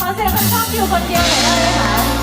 ขอเสียงคนชอบอยู่คนเดียวหน่อยได้ไหมคะ